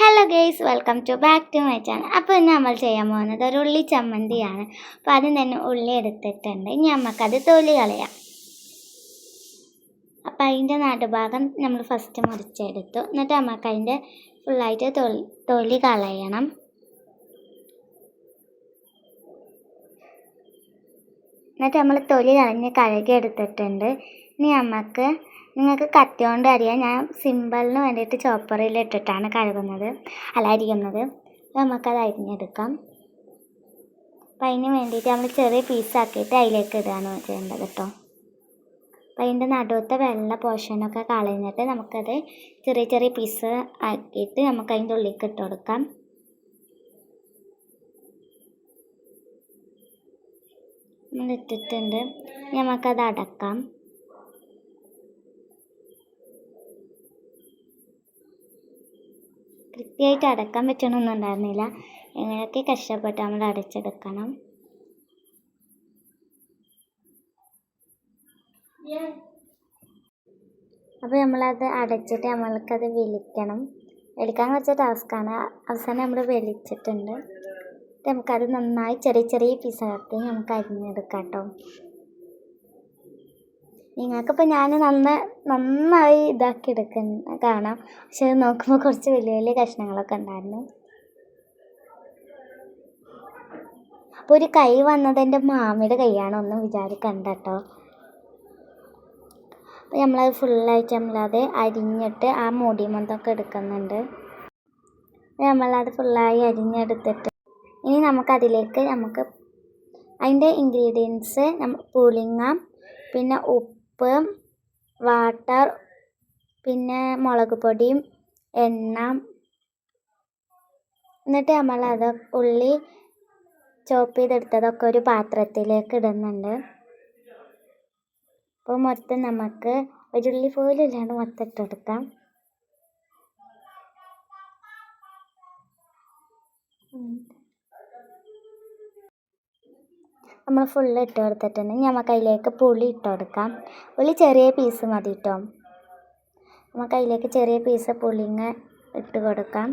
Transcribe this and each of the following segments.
Hello guys welcome to back to my channel അപ്പോൾ ഇന്ന് നമ്മൾ ചെയ്യാൻ പോകുന്നത് ഒരു ഉള്ളി ചമ്മന്തിയാണ്. അപ്പോൾ ആദ്യം തന്നെ ഉള്ളി എടുത്തിട്ടുണ്ട്. ഇനി നമുക്കത് തൊലി കളയാം. അപ്പോൾ അതിന്റെ നടുഭാഗം നമ്മൾ ഫസ്റ്റ് മുറിച്ചെടുത്തു. എന്നിട്ട് നമുക്ക് അതിന്റെ ഫുള്ളായിട്ട് തൊലി തൊലി കളയണം. എന്നിട്ട് നമ്മൾ തൊലി കളഞ്ഞ് കഴുകി എടുത്തിട്ടുണ്ട്. ഇനി നമുക്ക് നിങ്ങൾക്ക് കത്തി കൊണ്ട് അറിയാം ഞാൻ സിമ്പിളിന് വേണ്ടിയിട്ട് ചോപ്പറിൽ ഇട്ടിട്ടാണ് കഴുകുന്നത് അല്ല അരിയുന്നത്. നമുക്കത് അരിഞ്ഞെടുക്കാം. അപ്പം അതിന് വേണ്ടിയിട്ട് നമ്മൾ ചെറിയ പീസാക്കിയിട്ട് അതിലേക്ക് ഇടുകയാണ് ചെയ്യേണ്ടത് കേട്ടോ. അപ്പം അതിന്റെ നടുവത്തെ വെള്ള പോർഷനൊക്കെ കളഞ്ഞിട്ട് നമുക്കത് ചെറിയ ചെറിയ പീസ് ആക്കിയിട്ട് നമുക്ക് അതിന്റെ ഉള്ളിലേക്ക് ഇട്ട് കൊടുക്കാം. ഇനി നമുക്കത് അടക്കാം. കൃത്യമായിട്ട് അടക്കാൻ പറ്റണമെന്നും ഉണ്ടായിരുന്നില്ല. എങ്ങനെയൊക്കെ കഷ്ടപ്പെട്ട് നമ്മൾ അടച്ചെടുക്കണം. അപ്പോൾ നമ്മളത് അടച്ചിട്ട് നമ്മൾക്കത് വിളിക്കണം. വിളിക്കാൻ കുറച്ച് ടാസ്ക്കാണ് അവസാനം നമ്മൾ വിളിച്ചിട്ടുണ്ട്. നമുക്കത് നന്നായി ചെറിയ ചെറിയ പീസാക്കി നമുക്ക് അരിഞ്ഞെടുക്കാം കേട്ടോ. നിങ്ങൾക്കിപ്പോൾ ഞാൻ നന്ന നന്നായി ഇതാക്കി എടുക്കുന്ന കാണാം. പക്ഷെ അത് നോക്കുമ്പോൾ കുറച്ച് വലിയ വലിയ കഷ്ണങ്ങളൊക്കെ ഉണ്ടായിരുന്നു. അപ്പോൾ ഒരു കൈ വന്നത് എന്റെ മാമിയുടെ കൈയാണ്. ഒന്നും വിചാരിക്കണ്ട കേട്ടോ അപ്പോൾ നമ്മളത് ഫുള്ളായിട്ട് നമ്മളത് അരിഞ്ഞിട്ട് ആ മൂടി മന്തൊക്കെ എടുക്കുന്നുണ്ട്. നമ്മളത് ഫുള്ളായി അരിഞ്ഞെടുത്തിട്ട് ഇനി നമുക്കതിലേക്ക് നമുക്ക് അതിന്റെ ഇൻഗ്രീഡിയൻസ് പുളിങ്ങ പിന്നെ ഉപ്പ് വാട്ടർ പിന്നെ മുളക് പൊടിയും എണ്ണ. എന്നിട്ട് നമ്മൾ നമ്മളത് ഉള്ളി ചോപ്പ് ചെയ്തെടുത്തതൊക്കെ ഒരു പാത്രത്തിലേക്ക് ഇടുന്നുണ്ട്. അപ്പോൾ മൊത്തം നമുക്ക് ഒരു ഉള്ളി പോലും ഇല്ലാണ്ട് മൊത്തം ഇട്ടെടുക്കാം. നമ്മൾ ഫുള്ള് ഇട്ട് കൊടുത്തിട്ടുണ്ട്. നമുക്ക് അതിലേക്ക് പുളി ഇട്ട് കൊടുക്കാം. പുളി ചെറിയ പീസ് മതി കേട്ടോ നമുക്ക് അതിലേക്ക് ചെറിയ പീസ് പുളിങ്ങ ഇട്ട് കൊടുക്കാം.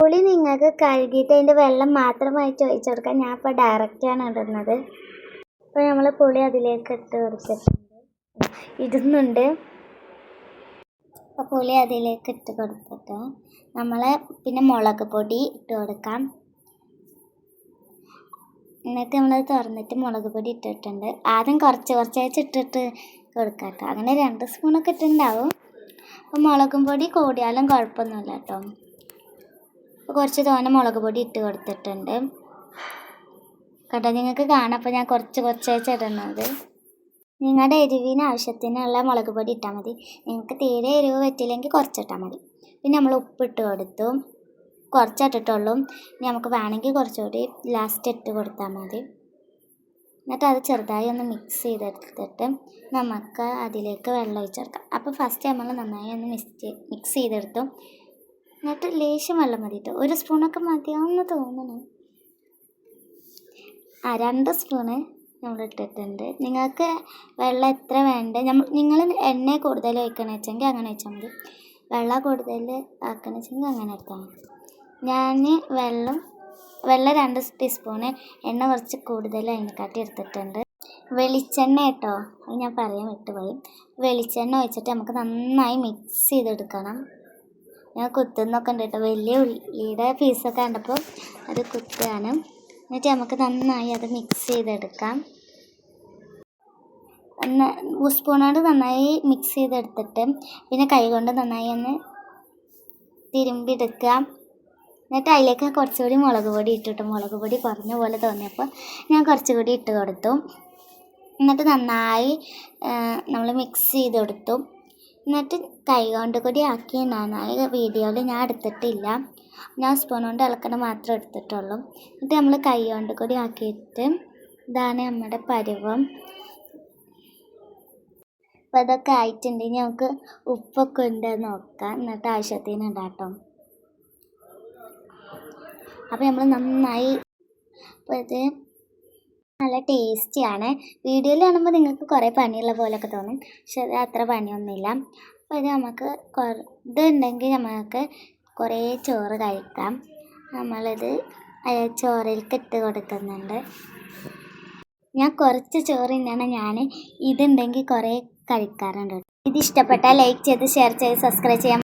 പുളി നിങ്ങൾക്ക് കഴുകിയിട്ട് അതിന്റെ വെള്ളം മാത്രമായി ചോദിച്ചു കൊടുക്കാം. ഞാൻ ഇപ്പോൾ ഡയറക്റ്റാണ് ഇടുന്നത്. അപ്പോൾ നമ്മൾ പുളി അതിലേക്ക് ഇട്ട് കൊടുത്തിട്ടുണ്ട്. ഇടുന്നുണ്ട്. അപ്പോൾ പുളി അതിലേക്ക് ഇട്ട് കൊടുത്തിട്ട് നമ്മൾ പിന്നെ മുളക് പൊടി ഇട്ട് കൊടുക്കാം. എന്നിട്ട് നമ്മൾ തുറന്നിട്ട് മുളക് പൊടി ഇട്ടിട്ടുണ്ട്. ആദ്യം കുറച്ച് കുറച്ചായിട്ട് ഇട്ടിട്ട് കൊടുക്കാം കേട്ടോ അങ്ങനെ രണ്ട് സ്പൂണൊക്കെ ഇട്ടിട്ടുണ്ടാവും. അപ്പോൾ മുളകും പൊടി കൂടിയാലും കുഴപ്പമൊന്നുമില്ല കേട്ടോ. അപ്പോൾ കുറച്ച് തോനെ മുളക് പൊടി ഇട്ട് കൊടുത്തിട്ടുണ്ട്. കേട്ടോ നിങ്ങൾക്ക് കാണാം. ഞാൻ കുറച്ച് കുറച്ചായിട്ട് ഇടുന്നത്. നിങ്ങളുടെ എരിവിന് ആവശ്യത്തിനുള്ള മുളക് പൊടി ഇട്ടാൽ മതി. നിങ്ങൾക്ക് തീരെ എരിവ് പറ്റില്ലെങ്കിൽ കുറച്ചിട്ടാൽ മതി. പിന്നെ നമ്മൾ ഉപ്പിട്ട് കൊടുത്തു. കുറച്ചിട്ടിട്ടുള്ളൂ. ഇനി നമുക്ക് വേണമെങ്കിൽ കുറച്ചുകൂടി ലാസ്റ്റ് ഇട്ട് കൊടുത്താൽ മതി. എന്നിട്ട് അത് ചെറുതായി ഒന്ന് മിക്സ് ചെയ്തെടുത്തിട്ട് നമുക്ക് അതിലേക്ക് വെള്ളം ഒഴിച്ചെടുക്കാം അപ്പോൾ ഫസ്റ്റ് നമ്മൾ നന്നായി ഒന്ന് മിക്സ് മിക്സ് ചെയ്തെടുത്തു. എന്നിട്ട് ലേശം വെള്ളം മതി കേട്ടോ. ഒരു സ്പൂണൊക്കെ മതിയാവുമെന്ന് തോന്നുന്നു. ആ രണ്ട് സ്പൂണ് നമ്മൾ ഇട്ടിട്ടുണ്ട്. നിങ്ങൾക്ക് വെള്ളം എത്ര വേണ്ട? നമ്മൾ നിങ്ങൾ എണ്ണ കൂടുതൽ ഒഴിക്കണമെന്ന് വെച്ചെങ്കിൽ അങ്ങനെ വെച്ചാൽ മതി. വെള്ളം കൂടുതൽ ആക്കണമെന്ന് വെച്ചെങ്കിൽ അങ്ങനെ എടുത്താൽ മതി. ഞാൻ വെള്ളം വെള്ളം രണ്ട് ടീസ്പൂണ് എണ്ണ കുറച്ച് കൂടുതൽ അതിനെക്കാട്ടി എടുത്തിട്ടുണ്ട്. വെളിച്ചെണ്ണ കേട്ടോ അത് ഞാൻ പറയാൻ വിട്ടുപോയി. വെളിച്ചെണ്ണ ഒഴിച്ചിട്ട് നമുക്ക് നന്നായി മിക്സ് ചെയ്തെടുക്കണം. ഞാൻ കുത്തുന്നൊക്കെ ഉണ്ട് കേട്ടോ വലിയ ഉള്ളിയുടെ പീസൊക്കെ കണ്ടപ്പോൾ അത് കുത്തുകയാണ്. എന്നിട്ട് നമുക്ക് നന്നായി അത് മിക്സ് ചെയ്തെടുക്കാം. സ്പൂണോട് നന്നായി മിക്സ് ചെയ്തെടുത്തിട്ട് പിന്നെ കൈ കൊണ്ട് നന്നായി ഒന്ന് തിരുമ്പിയെടുക്കുക എന്നിട്ട് അതിലേക്ക് കുറച്ചുകൂടി മുളക് പൊടി ഇട്ടിട്ടു മുളക് പൊടി കുറഞ്ഞ പോലെ തോന്നിയപ്പോൾ ഞാൻ കുറച്ചുകൂടി ഇട്ട് കൊടുത്തു. എന്നിട്ട് നന്നായി നമ്മൾ മിക്സ് ചെയ്ത് കൊടുത്തു. എന്നിട്ട് കൈ കൊണ്ട് കൂടി ആക്കി നന്നായി വീഡിയോയിൽ ഞാൻ എടുത്തിട്ടില്ല. ഞാൻ സ്പൂൺ കൊണ്ട് ഇളക്കണ മാത്രം എടുത്തിട്ടുള്ളൂ. എന്നിട്ട് നമ്മൾ കൈ കൊണ്ട് കൂടി ആക്കിയിട്ട് ഇതാണ് നമ്മുടെ പരുവം. അപ്പോൾ ഇതൊക്കെ ആയിട്ടുണ്ടെങ്കിൽ നമുക്ക് ഉപ്പൊക്കെ ഉണ്ട് നോക്കാം. എന്നിട്ട് ആവശ്യത്തിന് ഇടാട്ടോ അപ്പോൾ നമ്മൾ നന്നായി അപ്പോൾ ഇത് നല്ല ടേസ്റ്റിയാണ് വീഡിയോയിൽ കാണുമ്പോൾ നിങ്ങൾക്ക് കുറേ പണിയുള്ള പോലെയൊക്കെ തോന്നും. പക്ഷെ അത് അത്ര പണിയൊന്നുമില്ല അപ്പോൾ ഇത് നമുക്ക് ഇതുണ്ടെങ്കിൽ നമുക്ക് കുറേ ചോറ് കഴിക്കാം. നമ്മളിത് ചോറിലേക്ക് ഇട്ട് കൊടുക്കുന്നുണ്ട്. ഞാൻ കുറച്ച് ചോറ് തന്നെയാണ് ഞാൻ ഇതുണ്ടെങ്കിൽ കുറേ കഴിക്കാറുണ്ട്. ഇത് ഇഷ്ടപ്പെട്ടാൽ ലൈക്ക് ചെയ്ത് ഷെയർ ചെയ്ത് സബ്സ്ക്രൈബ് ചെയ്യാൻ